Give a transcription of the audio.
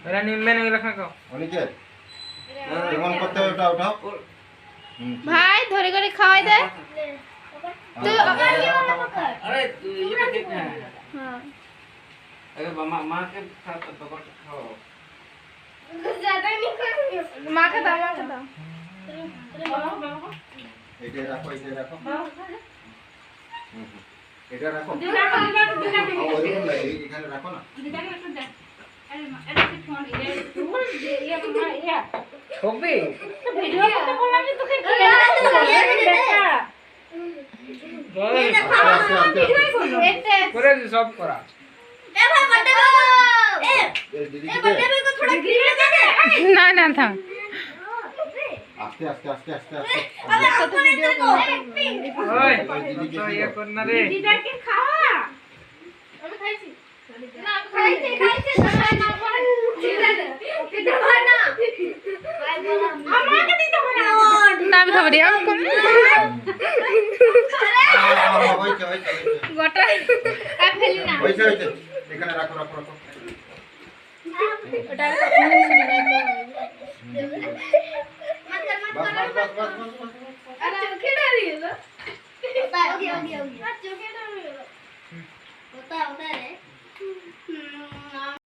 এরা নিম্বে নিয়ে রাখা কাও অনিকেত যেমন করতে হবে ওটা উঠাও ভাই ধরে করে খাওয়াই দে। হ্যাঁ। মাকে খাওয়া মাকে দাও মাকে দাও। এটা রাখো এটা রাখো। এটা রাখো। রাখো সব করা। না না থাম গোটা রাখো রাখো রাখো मत कर मत कर